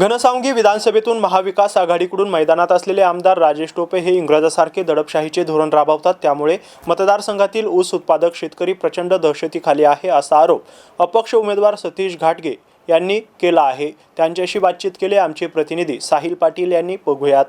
घनसावंगी विधानसभेतून महाविकास आघाडीकडून मैदानात असलेले आमदार राजेश टोपे हे इंग्रजासारखे दडपशाहीचे धोरण राबवतात. त्यामुळे मतदारसंघातील ऊस उत्पादक शेतकरी प्रचंड दहशतीखाली आहे असा आरोप अपक्ष उमेदवार सतीश घाटगे यांनी केला आहे. त्यांच्याशी बातचीत केली आमचे प्रतिनिधी साहिल पाटील यांनी. बघूयात.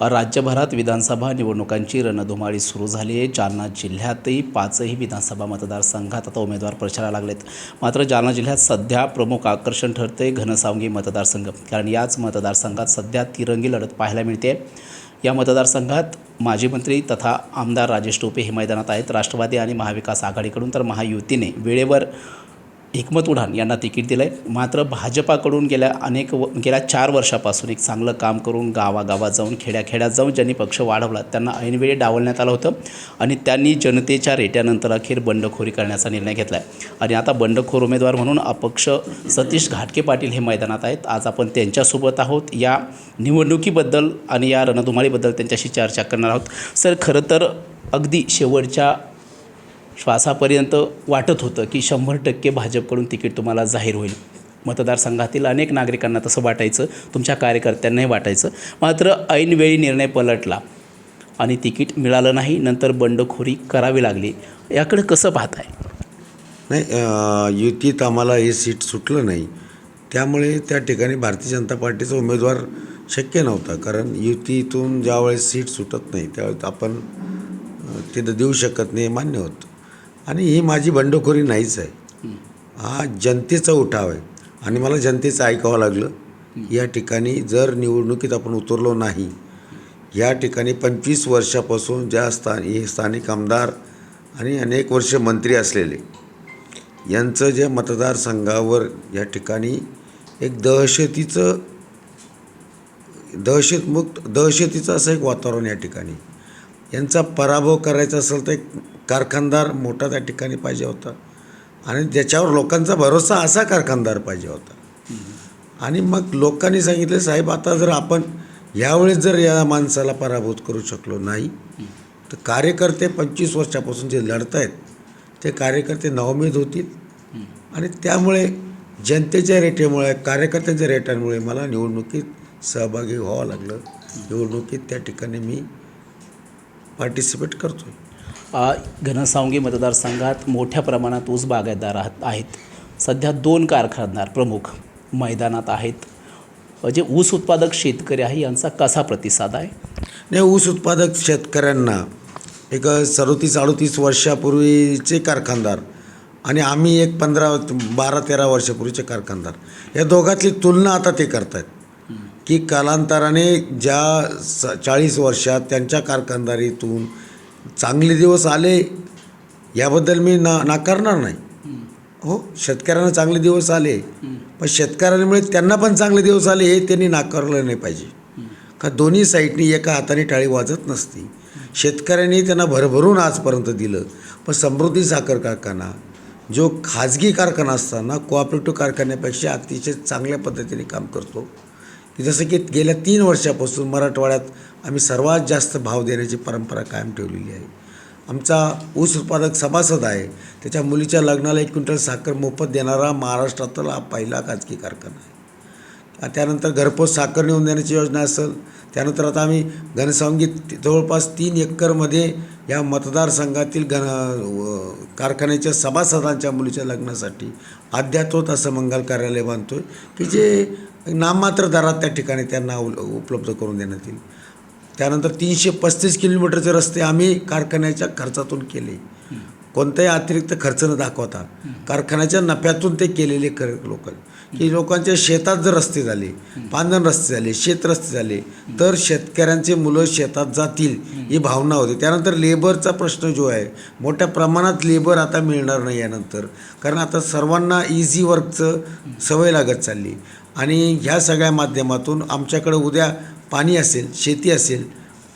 राज्यभरात विधानसभा निवडणुकांची रणधुमाळी सुरू झाली आहे. जालना जिल्ह्यातही पाचही विधानसभा मतदारसंघात आता उमेदवार प्रचाराला लागलेत. मात्र जालना जिल्ह्यात सध्या प्रमुख आकर्षण ठरते घनसावंगी मतदारसंघ कारण याच मतदारसंघात सध्या तिरंगी लढत पाहायला मिळते. या मतदारसंघात माजी मंत्री तथा आमदार राजेश टोपे हे मैदानात आहेत. राष्ट्रवादी आणि महाविकास आघाडीकडून तर महायुतीने वेळेवर एकमत उढान यांना तिकीट दिलं आहे मात्र भाजपाकडून गेल्या अनेक व गेल्या चार वर्षापासून एक चांगलं काम करून गावागावात जाऊन खेड्याखेड्यात जाऊन ज्यांनी पक्ष वाढवला त्यांना ऐनवेळी डावलण्यात आलं होतं आणि त्यांनी जनतेच्या रेट्यानंतर अखेर बंडखोरी करण्याचा निर्णय घेतला आहे आणि आता बंडखोर उमेदवार म्हणून अपक्ष सतीश घाटके पाटील हे मैदानात आहेत. आज आपण त्यांच्यासोबत आहोत. या निवडणुकीबद्दल आणि या रणधुमाळीबद्दल त्यांच्याशी चर्चा करणार आहोत. सर खरं तर अगदी शेवटच्या श्वासापर्यंत वाटत होतं की शंभर टक्के भाजपकडून तिकीट तुम्हाला जाहीर होईल. मतदारसंघातील अनेक नागरिकांना तसं वाटायचं तुमच्या कार्यकर्त्यांनाही वाटायचं. मात्र ऐनवेळी निर्णय पलटला आणि तिकीट मिळालं नाही नंतर बंडखोरी करावी लागली. याकडे कसं पाहताय? नाही युतीत आम्हाला हे सीट सुटलं नाही. त्यामुळे त्या ठिकाणी भारतीय जनता पार्टीचा उमेदवार शक्य नव्हता. कारण युतीतून ज्यावेळेस सीट सुटत नाही त्यावेळेस आपण तिथं देऊ शकत नाही मान्य होतं. आणि ही माझी बंडखोरी नाहीच आहे. हा जनतेचा उठाव आहे. आणि मला जनतेचं ऐकावं लागलं. या ठिकाणी जर निवडणुकीत आपण उतरलो नाही या ठिकाणी पंचवीस वर्षापासून ज्या स्थान हे स्थानिक आमदार आणि अनेक वर्ष मंत्री असलेले यांचं जे मतदारसंघावर या ठिकाणी एक दहशतीचं दहशतमुक्त दहशतीचं असं एक वातावरण या ठिकाणी. यांचा पराभव करायचा असेल तर एक कारखानदार मोठा त्या ठिकाणी पाहिजे होता. आणि ज्याच्यावर लोकांचा भरोसा असा कारखानदार पाहिजे होता. आणि मग लोकांनी सांगितलं साहेब आता जर आपण यावेळेस जर या माणसाला पराभूत करू शकलो नाही तर कार्यकर्ते पंचवीस वर्षापासून जे लढत आहेत ते कार्यकर्ते नवमेद होतील. आणि त्यामुळे जनतेच्या रेटेमुळे कार्यकर्त्यांच्या रेटांमुळे मला निवडणुकीत सहभागी व्हावं लागलं. निवडणुकीत त्या ठिकाणी मी पार्टिसिपेट करतो आहे घनसावंगी मतदारसंघात मोठ्या प्रमाणात ऊस बागायतदार आहात आहेत. सध्या दोन कारखानदार प्रमुख मैदानात आहेत. जे ऊस उत्पादक शेतकरी आहे यांचा कसा प्रतिसाद आहे? नाही ऊस उत्पादक शेतकऱ्यांना एक सदोतीस अडोतीस वर्षापूर्वीचे कारखानदार आणि आम्ही एक पंधरा बारा तेरा वर्षापूर्वीचे कारखानदार. या दोघातली तुलना आता ते करतात की कालांतराने ज्या स चाळीस वर्षात त्यांच्या कारखानदारीतून चांगले दिवस आले याबद्दल मी ना नाकारणार नाही. हो शेतकऱ्यांना चांगले दिवस आले पण शेतकऱ्यांमुळे त्यांना पण चांगले दिवस आले हे त्यांनी नाकारलं नाही पाहिजे. का दोन्ही साईडनी एका हाताने टाळी वाजत नसती. शेतकऱ्यांनी त्यांना भरभरून आजपर्यंत दिलं. पण समृद्धी साखर कारखाना जो खाजगी कारखाना असताना कोऑपरेटिव्ह कारखान्यापेक्षा अतिशय चांगल्या पद्धतीने काम करतो. जसं की गेल्या तीन वर्षापासून मराठवाड्यात आम्ही सर्वात जास्त भाव देण्याची परंपरा कायम ठेवलेली आहे. आमचा ऊस उत्पादक सभासद आहे. त्याच्या मुलीच्या लग्नाला एक क्विंटल साखर मोफत देणारा महाराष्ट्रातला हा पहिला खाजगी कारखाना आहे. त्यानंतर घरपोच साखर नेऊन देण्याची योजना असेल त्यानंतर आता आम्ही घनसावंगीत जवळपास तीन एकरमध्ये या मतदारसंघातील घन कारखान्याच्या सभासदांच्या मुलीच्या लग्नासाठी अध्यात्वत असं मंगल कार्यालय बांधतो आहे की जे नाममात्र दरात त्या ठिकाणी त्यांना उपलब्ध करून देण्यात येईल. त्यानंतर तीनशे पस्तीस किलोमीटरचे रस्ते आम्ही कारखान्याच्या खर्चातून केले. कोणताही अतिरिक्त खर्च न दाखवता कारखान्याच्या नफ्यातून ते केलेले कर लोक की लोकांच्या शेतात जर रस्ते झाले पांदण रस्ते झाले शेत रस्ते झाले तर शेतकऱ्यांचे मुलं शेतात जातील ही भावना होती. त्यानंतर लेबरचा प्रश्न जो आहे मोठ्या प्रमाणात लेबर आता मिळणार नाही यानंतर. कारण आता सर्वांना इझी वर्कचं सवय लागत चालली. आणि ह्या सगळ्या माध्यमातून आमच्याकडं उद्या पाणी असेल शेती असेल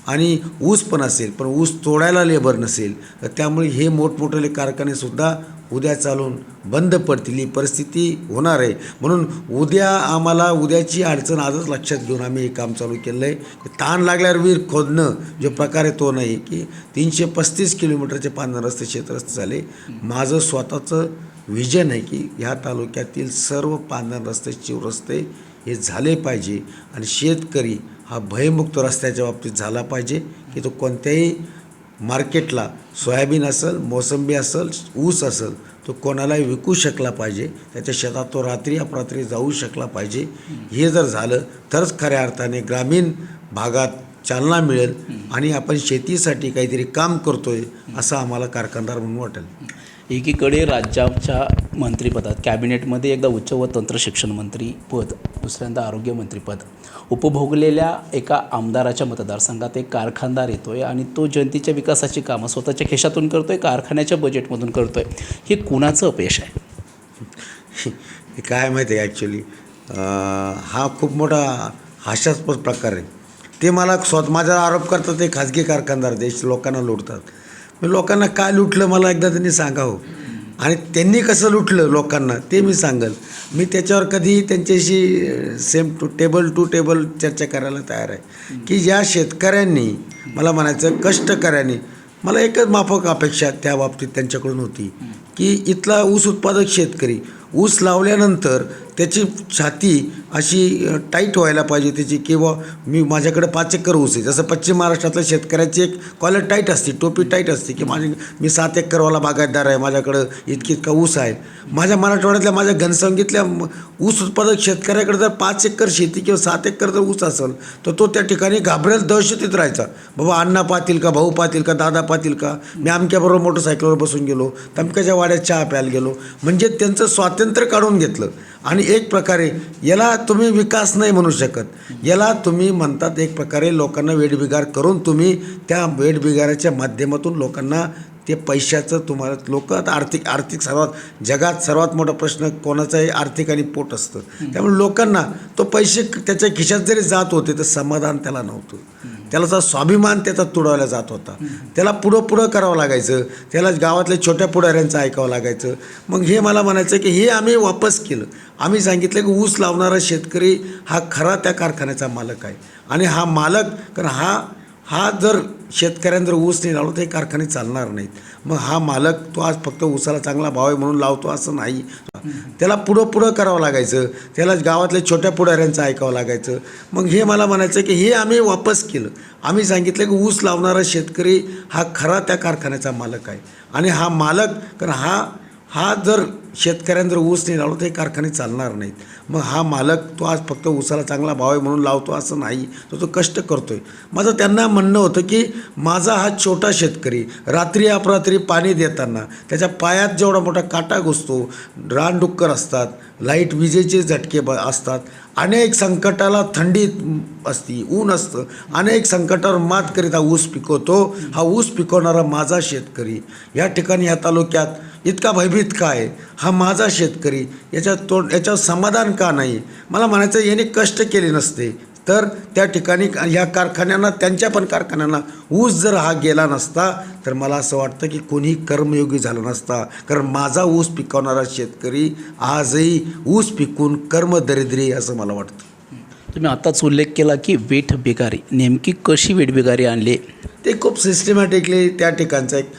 आणि ऊस पण असेल पण ऊस तोडायला लेबर नसेल तर त्यामुळे हे मोठमोठे कारखानेसुद्धा उद्या चालून बंद पडतील. ही परिस्थिती होणार आहे. म्हणून उद्या आम्हाला उद्याची अडचण आजच लक्षात घेऊन आम्ही हे काम चालू केलं आहे. की ताण लागल्यावर वीर खोदणं जो प्रकार आहे तो नाही की तीनशे पस्तीस किलोमीटरचे पांढर रस्ते शेतरस्ते झाले. माझं स्वतःचं विजन आहे की ह्या तालुक्यातील सर्व पांढर रस्ते शिवरस्ते हे झाले पाहिजे आणि शेतकरी हा भयमुक्त रस्त्याच्या बाबतीत झाला पाहिजे की तो कोणत्याही मार्केटला सोयाबीन असेल मोसंबी असेल ऊस असेल तो कोणालाही विकू शकला पाहिजे. त्याच्या शेतात तो रात्री अपरात्री जाऊ शकला पाहिजे. हे जर झालं तरच खऱ्या अर्थाने ग्रामीण भागात चालना मिळेल आणि आपण शेतीसाठी काहीतरी काम करतोय असं आम्हाला कारखानदार म्हणून वाटेल. एकीकडे राज्याच्या मंत्रिपदात कॅबिनेटमध्ये एकदा उच्च व तंत्र शिक्षण मंत्री पद दुसऱ्यांदा आरोग्यमंत्रीपद उपभोगलेल्या एका आमदाराच्या मतदारसंघात एक कारखानदार येतो आहे आणि तो जनतेच्या विकासाची कामं स्वतःच्या खिशातून आहे कारखान्याच्या बजेटमधून करतो आहे हे कुणाचं अपयश आहे? हे काय माहिती आहे ॲक्च्युली हा खूप मोठा हास्यास्पद प्रकार आहे. ते मला स्वत माझा आरोप करतात ते खाजगी कारखानदार देश लोकांना लुटतात. लोकांना काय लुटलं मला एकदा त्यांनी सांगावं? आणि त्यांनी कसं लुटलं लोकांना ते मी सांगेल. मी त्याच्यावर कधी त्यांच्याशी same to table to table चर्चा करायला तयार आहे. की ज्या शेतकऱ्यांनी मला म्हणायचं कष्टकऱ्यांनी मला एकच माफक अपेक्षा त्या बाबतीत त्यांच्याकडून होती. की इथला ऊस उत्पादक शेतकरी ऊस लावल्यानंतर त्याची छाती अशी टाईट व्हायला पाहिजे त्याची किंवा मी माझ्याकडे पाच एकर ऊस आहे. जसं पश्चिम महाराष्ट्रातल्या शेतकऱ्याची एक कॉलर टाईट असते टोपी टाईट असते की माझी मी सात एकरवाला बागायतदार आहे माझ्याकडं इतकी इतका ऊस आहे. माझ्या मराठवाड्यातल्या माझ्या घनसंगीतल्या ऊस उत्पादक शेतकऱ्याकडे जर पाच एकर शेती किंवा सात एकर जर ऊस असेल तर तो त्या ठिकाणी घाबरेल दहशतीत राहायचा. बाबा अण्णा पाहतील का भाऊ पाहतील का दादा पाहतील का? मी अमक्याबरोबर मोटरसायकलवर बसून गेलो तमक्याच्या वाड्यात चहा प्यायला गेलो. म्हणजे त्यांचं स्वातंत्र्य काढून घेतलं. आणि एक प्रकारे याला तुम्ही विकास नाही म्हणू शकत. याला तुम्ही म्हणतात एक प्रकारे लोकांना वेडबिगार करून तुम्ही त्या वेडबिगाराच्या माध्यमातून लोकांना ते पैशाचं तुम्हाला लोक आता आर्थिक आर्थिक सर्वात जगात सर्वात मोठा प्रश्न कोणाचाही आर्थिक आणि पोट असतं. त्यामुळे लोकांना तो पैसे त्याच्या खिशात जरी जात होते तर समाधान त्याला नव्हतं. त्याला स्वाभिमान त्याचा तुडवला जात होता. त्याला पुढं पुढं करावं लागायचं. त्याला गावातल्या छोट्या पुढाऱ्यांचं ऐकावं लागायचं. मग हे मला म्हणायचं की हे आम्ही वापस केलं. आम्ही सांगितलं की ऊस लावणारा शेतकरी हा खरा त्या कारखान्याचा मालक आहे. आणि हा मालक कारण हा हा जर शेतकऱ्यांनी जर ऊस नाही लावला तर हे कारखाने चालणार नाहीत. मग हा मालक तो आज फक्त ऊसाला चांगला भाव आहे म्हणून लावतो असं नाही. त्याला पुढं पुढं करावं लागायचं. त्याला गावातल्या छोट्या पुढाऱ्यांचं ऐकावं लागायचं. मग हे मला म्हणायचं की हे आम्ही वापस केलं. आम्ही सांगितलं की ऊस लावणारा शेतकरी हा खरा त्या कारखान्याचा मालक आहे. आणि हा मालक कारण हा हा जर शेतकऱ्यांनी जर ऊस नाही लावला तर हे कारखाने चालणार नाहीत. मग हा मालक तो आज फक्त ऊसाला चांगला भाव आहे म्हणून लावतो असं नाही. तर तो कष्ट करतो आहे माझं त्यांना म्हणणं होतं की माझा हा छोटा शेतकरी रात्री अपरात्री पाणी देताना त्याच्या पायात जेवढा मोठा काटा घुसतो रानडुक्कर असतात लाइट विजेचे झटके ब असतात अनेक संकटाला थंडीत असती ऊन असतं. अनेक संकटावर मात करीत हा ऊस पिकवतो. हा ऊस पिकवणारा माझा शेतकरी. या ठिकाणी या तालुक्यात इतका भयभीत काय हा माझा शेतकरी. याच्या तोंड याच्यावर समाधान का नाही? मला म्हणायचं याने कष्ट केले नसते. तर त्या ठिकाणी ह्या कारखान्यांना त्यांच्या पण कारखान्यांना ऊस जर हा गेला नसता तर मला असं वाटतं की कोणी कर्मयोगी झाला नसता. कारण माझा ऊस पिकवणारा शेतकरी आजही ऊस पिकून कर्मदरिद्री असं मला वाटतं. तुम्ही आत्ताच उल्लेख केला की वेठ बेगारी. नेमकी कशी वेठ बेगारी आणली? ते खूप सिस्टमॅटिकली त्या ठिकाणचं एक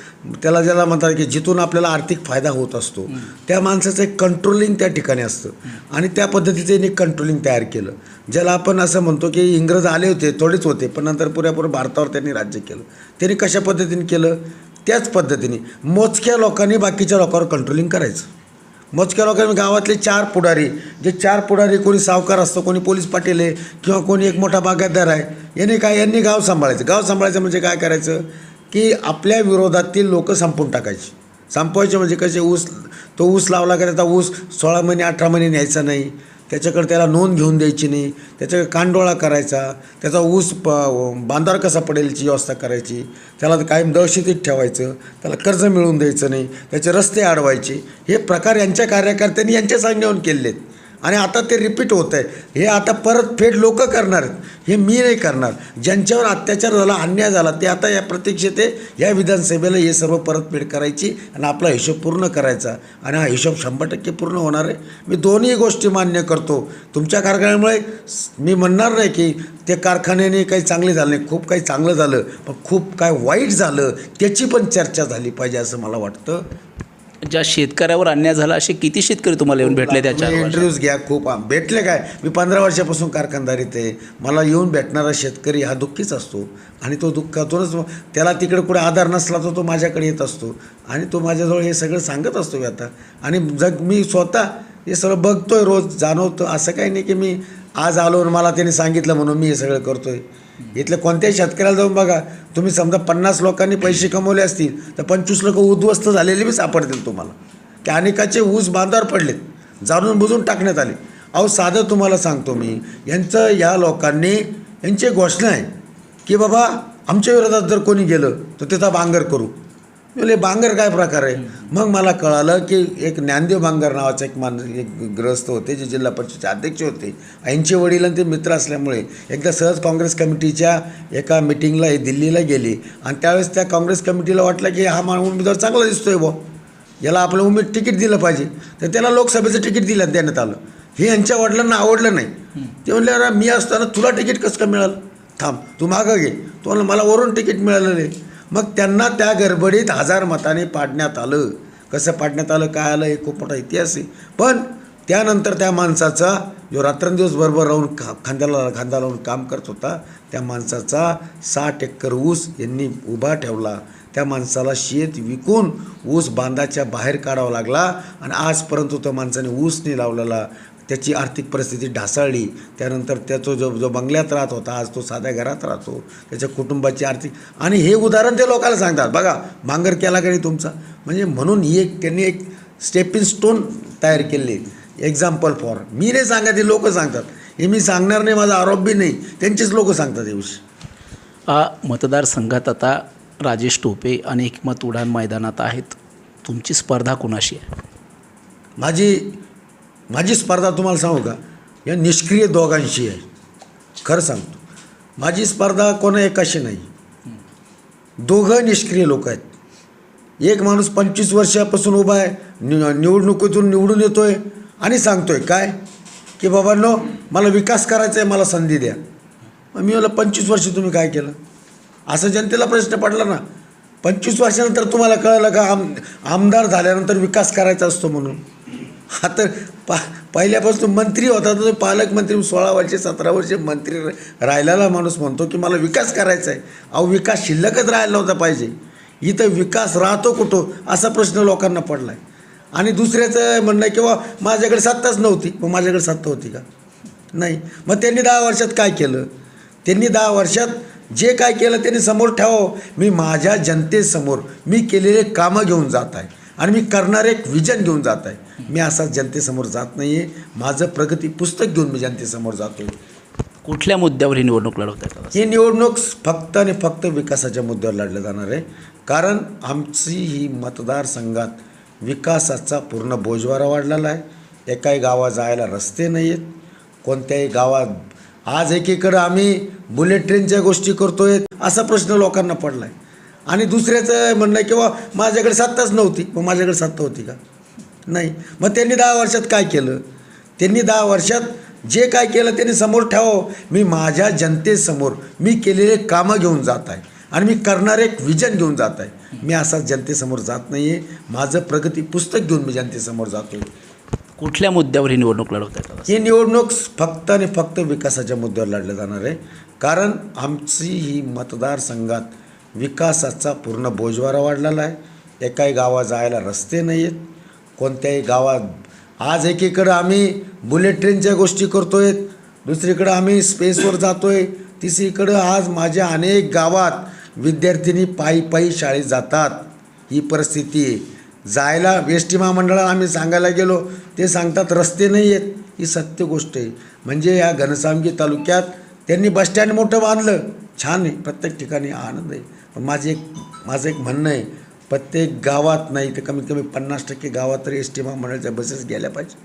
त्याला ज्याला म्हणतात की जिथून आपल्याला आर्थिक फायदा होत असतो त्या माणसाचं एक कंट्रोलिंग त्या ठिकाणी असतं. आणि त्या पद्धतीचं कंट्रोलिंग तयार केलं. ज्याला आपण असं म्हणतो की इंग्रज आले होते थोडेच होते पण नंतर पुरेपूर भारतावर त्यांनी राज्य केलं. त्यांनी कशा पद्धतीने केलं? त्याच पद्धतीने मोजक्या लोकांनी बाकीच्या लोकांवर कंट्रोलिंग करायचं. मोजक्या लोकांनी म्हणजे गावातले चार पुढारी जे चार पुढारी कोणी सावकार असतो कोणी पोलीस पाटील आहे किंवा कोणी एक मोठा बागायतदार आहे यांनी काय यांनी गाव सांभाळायचं. गाव सांभाळायचं म्हणजे काय करायचं? की आपल्या विरोधातील लोक संपून टाकायची. संपवायचे म्हणजे कसे? ऊस तो ऊस लावला का त्याचा ऊस सोळा महिने अठरा महिने न्यायचा नाही. त्याच्याकडे त्याला नोंद घेऊन द्यायची नाही. त्याच्याकडे कांडोळा करायचा. त्याचा ऊस प बांधार कसा पडेल याची व्यवस्था करायची. त्याला कायम दहशतीत ठेवायचं. त्याला कर्ज मिळवून द्यायचं नाही. त्याचे रस्ते अडवायचे. हे प्रकार यांच्या कार्यकर्त्यांनी यांच्या सांगण्याहून केलेले आहेत. आणि आता ते रिपीट होत आहे हे आता परत फेड लोक करणार आहेत. हे मी नाही करणार. ज्यांच्यावर अत्याचार झाला अन्याय झाला ते आता या प्रतीक्षेत या विधानसभेला हे सर्व परतफेड करायची आणि आपला हिशोब पूर्ण करायचा. आणि हा हिशोब शंभर टक्के पूर्ण होणार आहे. मी दोन्ही गोष्टी मान्य करतो. तुमच्या कारखान्यामुळे मी म्हणणार नाही की ते कारखान्याने काही चांगले झालं नाही. खूप काही चांगलं झालं. पण खूप काय वाईट झालं त्याची पण चर्चा झाली पाहिजे असं मला वाटतं. ज्या शेतकऱ्यावर अन्याय झाला असे किती शेतकरी तुम्हाला येऊन भेटले त्या चार वर्षात? इंटरव्ह्यूज घ्या खूप. भेटले काय? मी पंधरा वर्षापासून कारखानदारीत आहे. मला येऊन भेटणारा शेतकरी हा दुःखीच असतो. आणि तो दुःखातूनच त्याला तिकडे कुठे आधार नसला तर तो माझ्याकडे येत असतो. आणि तो माझ्याजवळ हे सगळं सांगत असतो मी आता. आणि जग मी स्वतः हे सगळं बघतोय रोज जाणवतो असं काही नाही की मी आज आलो आणि मला त्याने सांगितलं म्हणून मी हे सगळं करतोय. इथल्या कोणत्याही शेतकऱ्याला जाऊन बघा तुम्ही समजा पन्नास लोकांनी पैसे कमवले असतील तर पंचवीस लोक उद्ध्वस्त झालेले बी सापडतील तुम्हाला. की अनेकाचे ऊस बांधावर पडलेत जाणून बुजून टाकण्यात आले. अहो साधं तुम्हाला सांगतो मी यांचं या लोकांनी यांची घोषणा आहे की बाबा आमच्या विरोधात जर कोणी गेलं तर त्याचा बांगर करू. म्हणजे बांगर काय प्रकार आहे? मग मला कळालं की एक ज्ञानदेव बांगर नावाचा एक मान एक ग्रस्त होते जे जिल्हा परिषदेचे अध्यक्ष होते. यांचे वडील आणि ते मित्र असल्यामुळे एकदा सहज काँग्रेस कमिटीच्या एका मिटिंगला हे दिल्लीला गेली. आणि त्यावेळेस त्या काँग्रेस कमिटीला वाटलं की हा मा उमेदवार चांगला दिसतोय बुवा. याला आपलं उमेद तिकीट दिलं पाहिजे. तर त्याला लोकसभेचं तिकीट दिलं देण्यात आलं. हे यांच्या वडिलांना आवडलं नाही. ते म्हणले मी असताना तुला तिकीट कसं का मिळालं? थांब तू मागं घे. तो मला वरून तिकीट मिळालं नाही मग त्यांना त्या गडबडीत हजार मताने पाडण्यात आलं. कसं पाडण्यात आलं काय आलं हे खूप मोठा इतिहास आहे. पण त्यानंतर त्या माणसाचा जो रात्रंदिवस बरोबर राहून खा खांद्याला खांदा लावून काम करत होता त्या माणसाचा साठ एकर ऊस यांनी उभा ठेवला. त्या माणसाला शेत विकून ऊस बांधाच्या बाहेर काढावा लागला आणि आजपर्यंत त्या माणसाने ऊस नाही लावलेला. त्याची आर्थिक परिस्थिती ढासळली. त्यानंतर त्याचा जो जो बंगल्यात राहत होता आज तो साध्या घरात राहतो. त्याच्या कुटुंबाची आर्थिक आणि हे उदाहरण ते लोकांना सांगतात. बघा भांगर केला का नाही तुमचा? म्हणजे म्हणून ही एक त्यांनी एक स्टेपिंग स्टोन तयार केले. एक्झाम्पल फॉर मी नाही सांगत हे लोक सांगतात. हे मी सांगणार नाही माझा आरोप बी नाही. त्यांचेच लोक सांगतात हे विषय. मतदारसंघात आता राजेश टोपे आणि एकमत उडान मैदानात आहेत. तुमची स्पर्धा कुणाशी आहे? माझी माझी स्पर्धा तुम्हाला सांगू का? या निष्क्रिय दोघांशी आहे. खरं सांगतो. माझी स्पर्धा कोणा एकाशी नाही. दोघं निष्क्रिय लोक आहेत. एक माणूस पंचवीस वर्षापासून उभा आहे नि निवडणुकीतून निवडून येतोय आणि सांगतोय काय? की बाबांनो मला विकास करायचा आहे मला संधी द्या. मग मी मला पंचवीस वर्ष तुम्ही काय केलं? असं जनतेला प्रश्न पडला ना. पंचवीस वर्षानंतर तुम्हाला कळलं का आम आमदार झाल्यानंतर विकास करायचा असतो म्हणून? हा तर पा पहिल्यापासून मंत्री होता तर तो पालकमंत्री सोळा वर्षे सतरा वर्षे मंत्री राहिलेला माणूस म्हणतो की मला विकास करायचा आहे. अहो विकास शिल्लकच राहिला नव्हता पाहिजे. इथं विकास राहतो कुठं? असा प्रश्न लोकांना पडला आहे आणि दुसऱ्याचं म्हणणं आहे किंवा माझ्याकडे सत्ताच नव्हती. मग माझ्याकडे सत्ता होती का? नाही. मग त्यांनी दहा वर्षात काय केलं? त्यांनी दहा वर्षात जे काय केलं त्यांनी समोर ठेवावं. मी माझ्या जनतेसमोर मी केलेले कामं घेऊन जात आहे. आणि मी करणारे एक विजन घेऊन जात आहे. मी असा जनतेसमोर जात नाही आहे माझं प्रगती पुस्तक घेऊन मी जनतेसमोर जातो कुठल्या मुद्द्यावर ही निवडणूक लढवत आहे ही निवडणूक फक्त आणि फक्त विकासाच्या मुद्द्यावर लढलं जाणार आहे. कारण आमची ही मतदारसंघात विकासाचा पूर्ण बोजवारा वाढलेला आहे. एकाही गावात जायला रस्ते नाही आहेत कोणत्याही गावात आज एकीकडं आम्ही बुलेट ट्रेनच्या गोष्टी करतोय. असा प्रश्न लोकांना पडला आहे आणि दुसऱ्याचं म्हणणं आहे किंवा माझ्याकडे सत्ताच नव्हती. मग माझ्याकडे सत्ता होती का? नाही. मग त्यांनी दहा वर्षात काय केलं? त्यांनी दहा वर्षात जे काय केलं त्यांनी समोर ठेवावं. मी माझ्या जनतेसमोर मी केलेले कामं घेऊन जात आहे. आणि मी करणारे एक विजन घेऊन जात आहे. मी असा जनतेसमोर जात नाही आहे माझं प्रगती पुस्तक घेऊन मी जनतेसमोर जातो कुठल्या मुद्द्यावर ही निवडणूक लढवत आहे ही निवडणूक फक्त आणि फक्त विकासाच्या मुद्द्यावर लढलं जाणार आहे. कारण आमची ही मतदारसंघात विकासाचा पूर्ण बोजवारा वाढलेला आहे. एकाही गावात जायला रस्ते नाही आहेत कोणत्याही गावात आज एकीकडं आम्ही बुलेट ट्रेनच्या गोष्टी करतोय दुसरीकडं आम्ही स्पेसवर जातो आहे तिसरीकडं आज माझ्या अनेक गावात विद्यार्थिनी पायी पायी शाळेत जातात. ही परिस्थिती आहे जायला एस टी महामंडळाला आम्ही सांगायला गेलो ते सांगतात रस्ते नाही आहेत ही सत्य गोष्ट आहे. म्हणजे या घनसामगी तालुक्यात त्यांनी बसस्टँड मोठं बांधलं. छान आहे. प्रत्येक ठिकाणी आनंद आहे. पण माझे एक माझं एक म्हणणं आहे प्रत्येक गावात नाही तर कमीत कमी पन्नास टक्के गावात तरी एस टी महामंडळाच्या बसेस गेल्या पाहिजे.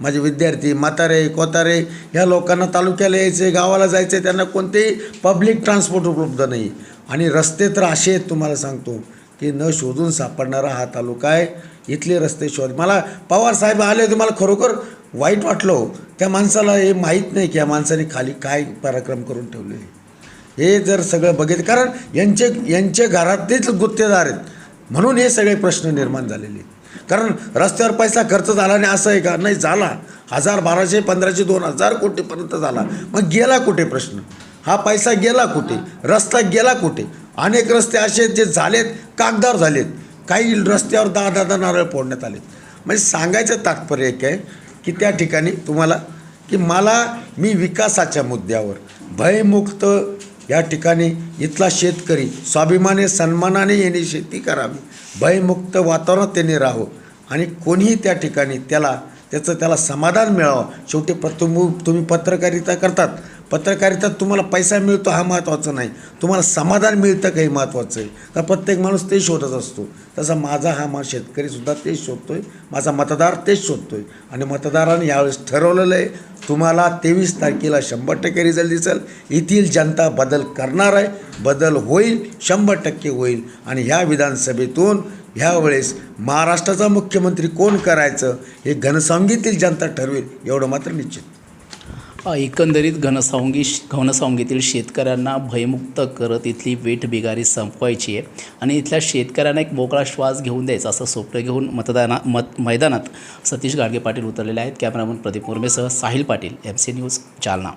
माझे विद्यार्थी म्हातारे कोतारे ह्या लोकांना तालुक्याला यायचे गावाला जायचे त्यांना कोणतेही पब्लिक ट्रान्सपोर्ट उपलब्ध नाही. आणि रस्ते तर असे आहेत तुम्हाला सांगतो की न शोधून सापडणारा हा तालुका आहे. इथले रस्ते शोध. मला पवार साहेब आले होते मला खरोखर वाईट वाटलं हो. त्या माणसाला हे माहीत नाही की या माणसाने खाली काय पराक्रम करून ठेवले हे जर सगळं बघितलं कारण यांचे यांचे घरातलेच गुत्तेदार आहेत. म्हणून हे सगळे प्रश्न निर्माण झालेले आहेत. कारण रस्त्यावर पैसा खर्च झाला नाही असं आहे का? नाही झाला. हजार बाराशे पंधराशे दोन हजार कोटीपर्यंत झाला. मग गेला कुठे प्रश्न? हा पैसा गेला कुठे? रस्ता गेला कुठे? अनेक रस्ते असे आहेत जे झालेत कागदार झालेत. काही रस्त्यावर दहा दहा दहा नारळ फोडण्यात आले म्हणजे सांगायचं तात्पर्य एक आहे की त्या ठिकाणी तुम्हाला की मला मी विकासाच्या मुद्द्यावर भयमुक्त या ठिकाणी इथला शेतकरी स्वाभिमाने सन्मानाने येणे शेती करावी. भयमुक्त वातावरणात त्याने राहावं. आणि कोणीही त्या ठिकाणी त्याला त्याचं त्याला समाधान मिळावं. शेवटी प तुम्ही तुम्ही पत्रकारिता करतात. पत्रकारिता तुम्हाला पैसा मिळतो हा महत्त्वाचा नाही. तुम्हाला समाधान मिळतं काही महत्त्वाचं आहे? तर प्रत्येक माणूस ते शोधत असतो. तसा माझा हा मा शेतकरीसुद्धा तेच शोधतो आहे माझा मतदार तेच शोधतो आहे आणि मतदाराने यावेळेस ठरवलेलं आहे तुम्हाला तेवीस तारखेला शंभर टक्के रिझल्ट दिसेल. येथील जनता बदल करणार आहे. बदल होईल शंभर टक्के होईल. आणि ह्या विधानसभेतून ह्यावेळेस महाराष्ट्राचा मुख्यमंत्री कोण करायचं हे घनसांगीतील जनता ठरवेल एवढं मात्र निश्चित. एकंदरीत घनसावंगी घनसावंगीतील शेतकऱ्यांना भयमुक्त करत इथली वेठ बिगारी संपवायची आहे. आणि इथल्या शेतकऱ्यांना एक मोकळा श्वास घेऊन द्यायचा असं स्वप्न घेऊन मतदाना मत मैदानात सतीश गाडगे पाटील उतरलेले आहेत. Cameraman Pradeep मुर्मेसह Sahil Patil M C news Jalna.